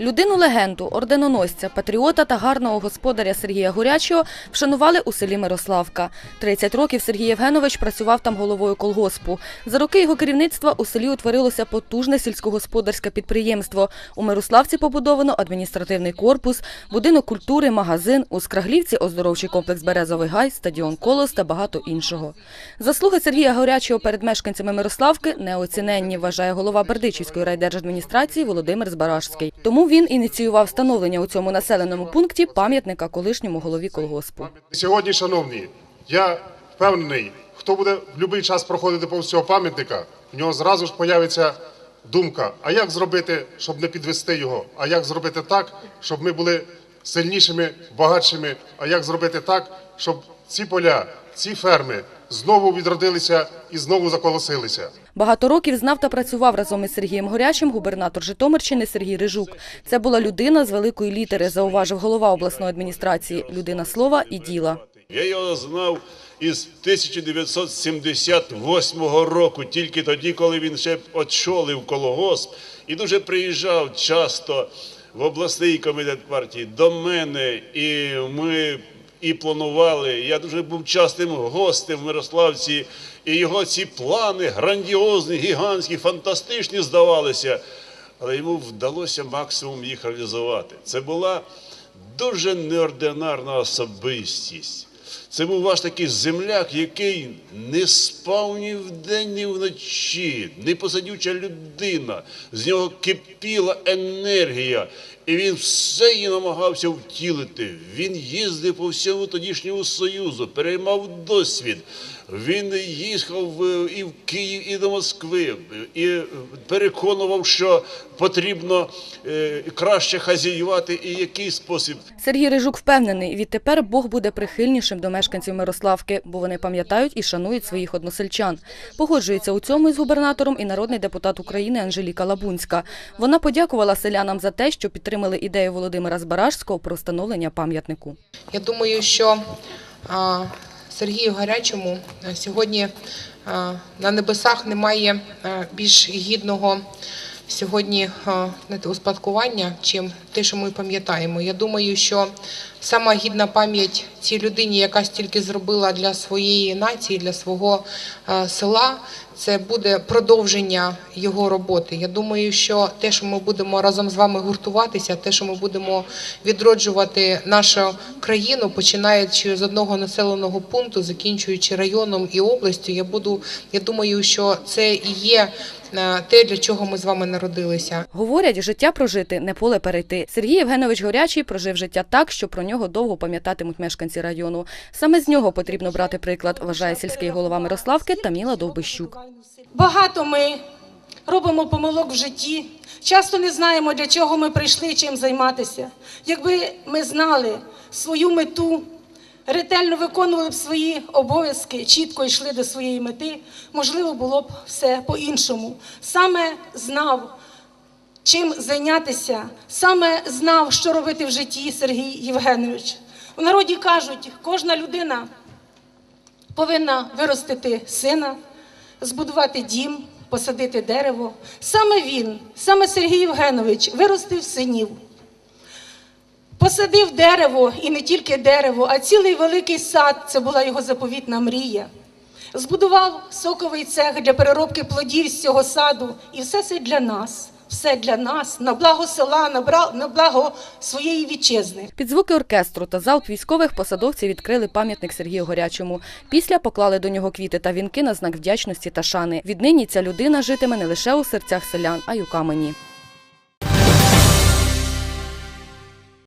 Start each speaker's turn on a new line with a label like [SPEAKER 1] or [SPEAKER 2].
[SPEAKER 1] Людину легенду, орденоносця, патріота та гарного господаря Сергія Горячого вшанували у селі Мирославка. 30 років Сергій Євгенович працював там головою колгоспу. За роки його керівництва у селі утворилося потужне сільськогосподарське підприємство. У Мирославці побудовано адміністративний корпус, будинок культури, магазин, у Скраглівці оздоровчий комплекс Березовий гай, стадіон Колос та багато іншого. Заслуги Сергія Горячого перед мешканцями Мирославки неоціненні, вважає голова Бердичівської райдержадміністрації Володимир Збаражський. Тому він ініціював встановлення у цьому населеному пункті пам'ятника колишньому голові колгоспу.
[SPEAKER 2] Сьогодні, шановні, я впевнений, хто буде в будь-який час проходити повз цього пам'ятника, в нього зразу ж появиться думка: а як зробити, щоб не підвести його? А як зробити так, щоб ми були сильнішими, багатшими? А як зробити так, щоб ці поля, ці ферми знову відродилися і знову заколосилися?
[SPEAKER 1] Багато років знав та працював разом із Сергієм Горячим губернатор Житомирщини Сергій Рижук. Це була людина з великої літери, зауважив голова обласної адміністрації. Людина слова і діла.
[SPEAKER 3] Я його знав із 1978 року, тільки тоді, коли він ще очолив колгосп і дуже приїжджав часто в обласний комітет партії до мене, і ми і планували. Я дуже був частим гостем в Мирославці, і його ці плани грандіозні, гігантські, фантастичні здавалися. Але йому вдалося максимум їх реалізувати. Це була дуже неординарна особистість. Це був ваш такий земляк, який не спав ні вдень, ні вночі, непосадюча людина. З нього кипіла енергія, і він все її намагався втілити. Він їздив по всьому тодішньому Союзу, переймав досвід. Він їхав е, і в Київ, і до Москви, і переконував, що потрібно е, краще хазяювати і який спосіб.
[SPEAKER 1] Сергій Рижук впевнений, відтепер Бог буде прихильнішим до мешканців Мирославки, бо вони пам'ятають і шанують своїх односельчан. Погоджується у цьому із губернатором і народний депутат України Анжеліка Лабунська. Вона подякувала селянам за те, що підтримали ідею Володимира Збаражського про встановлення пам'ятнику.
[SPEAKER 4] Я думаю, що Сергію Гарячому сьогодні на небесах немає більш гідного сьогодні а, знаєте, успадкування, чим те, що ми пам'ятаємо. Я думаю, що сама гідна пам'ять цій людині, яка стільки зробила для своєї нації, для свого села, це буде продовження його роботи. Я думаю, що те, що ми будемо разом з вами гуртуватися, те, що ми будемо відроджувати нашу країну, починаючи з одного населеного пункту, закінчуючи районом і областю, я буду. Я думаю, що це і є е, те, для чого ми з вами народилися.
[SPEAKER 1] Говорять, життя прожити не поле перейти. Сергій Євгенович Горячий прожив життя так, що про нього довго пам'ятатимуть мешканці району. Саме з нього потрібно брати приклад, вважає сільський голова Мирославки Таміла Довбищук.
[SPEAKER 5] Багато ми робимо помилок в житті. Часто не знаємо, для чого ми прийшли, чим займатися. Якби ми знали свою мету, ретельно виконували б свої обов'язки, чітко йшли до своєї мети, можливо, було б все по-іншому. Саме знав, чим зайнятися, саме знав, що робити в житті Сергій Євгенович. У народі кажуть, кожна людина повинна виростити сина, збудувати дім, посадити дерево. Саме він, саме Сергій Євгенович, виростив синів. Посадив дерево і не тільки дерево, а цілий великий сад це була його заповітна мрія. Збудував соковий цех для переробки плодів з цього саду, і все це для нас, все для нас, на благо села, на бра- на благо своєї вітчизни.
[SPEAKER 1] Під звуки оркестру та залп військових посадовці відкрили пам'ятник Сергію Горячому. Після поклали до нього квіти та вінки на знак вдячності та шани. Віднині ця людина житиме не лише у серцях селян, а й у камені.